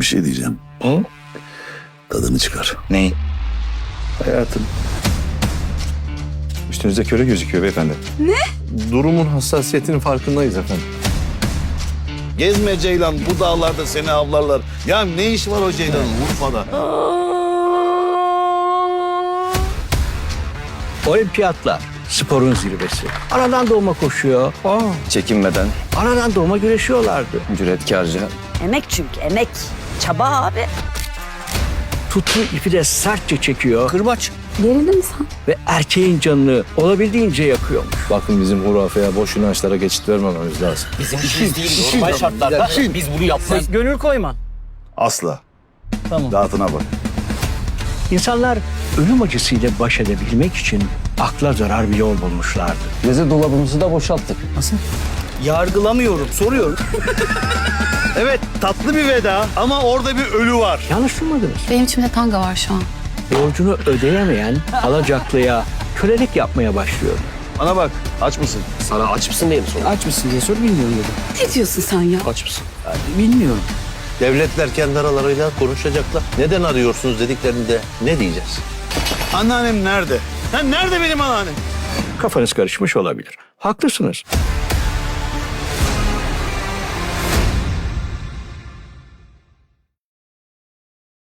Bir şey diyeceğim. Hı? Tadını çıkar. Neyin? Hayatım. Üstünüzde köre gözüküyor beyefendi. Ne? Durumun hassasiyetinin farkındayız efendim. Gezme Ceylan bu dağlarda seni avlarlar. Ya ne iş var o Ceylan'ın Urfa'da? Olimpiyatlar sporun zirvesi. Anadan doğma koşuyor. Aa, Çekinmeden, anadan doğma güreşiyorlardı. cüretkarca. Emek çünkü emek. Çaba abi. Tuttuğu ipi de sertçe çekiyor. Kırbaç. Gerildin mi sen? Ve erkeğin canını olabildiğince yakıyormuş. Bakın bizim hurafeye boş inançlara geçit vermememiz lazım. Bizim işimiz değil. Normal şartlarda biz bunu yapmayız. Gönül koyma. Asla. Tamam. Dağıtına bak. İnsanlar ölüm acısıyla baş edebilmek için akla zarar bir yol bulmuşlardı. Meze dolabımızı da boşalttık. Yargılamıyorum, soruyorum. Evet tatlı bir veda ama orada bir ölü var. Yanlış duymadınız. Benim içimde tanga var şu an. Borcunu ödeyemeyen alacaklıya kölelik yapmaya başlıyor. Bana bak aç mısın? Sana aç mısın diye mi sordum? Aç mısın diye sor, bilmiyorum dedim. Ne diyorsun sen ya? Aç mısın? Bilmiyorum. Devletler kendi aralarıyla konuşacaklar. Neden arıyorsunuz dediklerinde ne diyeceğiz? Anneannem nerede? Ha, nerede benim anneannem? Kafanız karışmış olabilir. Haklısınız.